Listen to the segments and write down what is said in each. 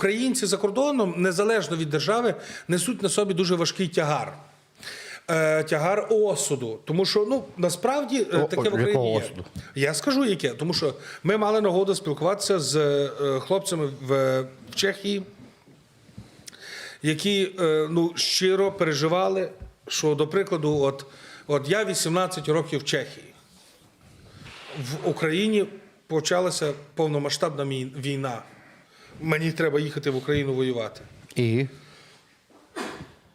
українці за кордоном, незалежно від держави, несуть на собі дуже важкий тягар. Е, Тягар осуду, тому що ну насправді е, О, таке в Україні є. осуду? Я скажу яке, тому що ми мали нагоду спілкуватися з е, хлопцями в, в Чехії, які ну, щиро переживали, що, до прикладу, от, от я 18 років в Чехії. В Україні почалася повномасштабна війна. Мені треба їхати в Україну воювати. І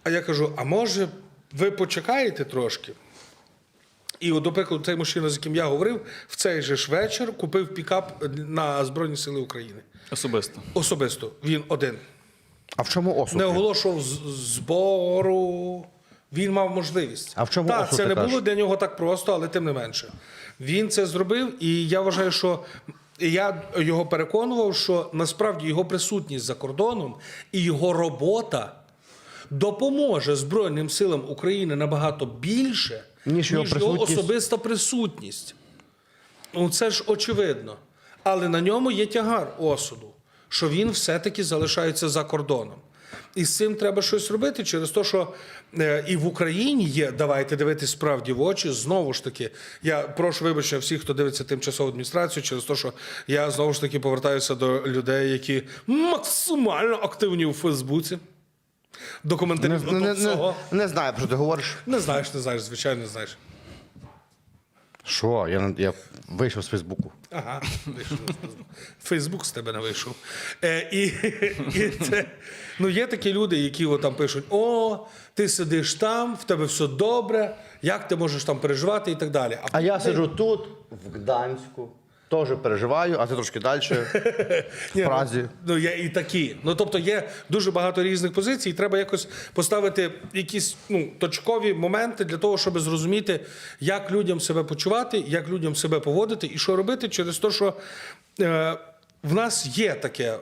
А я кажу: а може, ви почекаєте трошки? І, от, до прикладу, цей мужчина, з яким я говорив, в цей же ж вечір купив пікап на Збройні Сили України. Особисто. Особисто, він один. а в чому осуд? Не оголошував збору. Він мав можливість. А в чому так, осуд, це ти не кажеш? було для нього так просто, але тим не менше. Він це зробив, і я вважаю, що я його переконував, що насправді його присутність за кордоном і його робота допоможе Збройним силам України набагато більше, Ніж його присутність. особиста присутність. Ну, це ж очевидно. Але на ньому є тягар осуду, що він все-таки залишається за кордоном. І з цим треба щось робити через те, що е, і в Україні є, давайте дивитись справді в очі. Знову ж таки, я прошу вибачення всіх, хто дивиться тимчасову адміністрацію, через те, що я знову ж таки повертаюся до людей, які максимально активні у Фейсбуці. До коментарів не, не, не, не знаю, про що ти говориш. Не знаєш, не знаєш, звичайно, не знаєш. Що? Я, я вийшов з Фейсбуку. Ага, вийшов. Фейсбук з тебе не вийшов. Е, і, і це, ну, є такі люди, які от там пишуть: о, ти сидиш там, в тебе все добре, як ти можеш там переживати і так далі. А я сиджу тут, в Гданську, теж переживаю, а ти трошки далі. В Празі. Ну, ну, є і такі. Ну, тобто є дуже багато різних позицій, і треба якось поставити якісь ну, точкові моменти для того, щоб зрозуміти, як людям себе почувати, як людям себе поводити і що робити через те, що е, в нас є таке.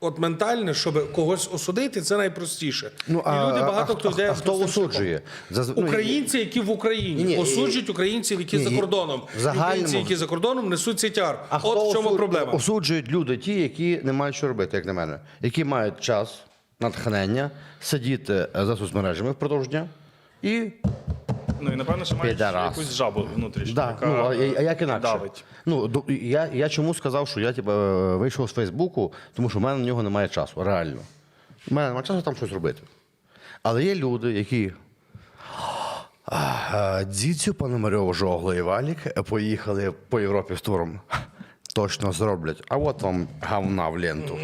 От ментальне, щоб когось осудити, це найпростіше. Ну, а- і люди багато а хто йде а хто осуджує? Заз- ну, Українці, які в Україні Ні, осуджують українців, які ні, за кордоном. Загальному- Українці, які за кордоном несуть цей тяр. А От хто в чому осуд- проблема. Осуджують люди, ті, які не мають що робити, як на мене, які мають час, натхнення, сидіти за соцмережами впродовж дня і Ну і напевно, що Підарас. якусь жабу внутрішню, Да, яка ну, а, а як інакше? давить. Ну, до- я, я чому сказав, що я типу, е, вийшов з Фейсбуку, тому що в мене на нього немає часу, реально. У мене немає часу там щось робити. Але є люди, які. «А, Дідзю Пономарьов, Жогло і Валік е, поїхали по Європі з туром. Точно зроблять. А от вам гавна в ленту.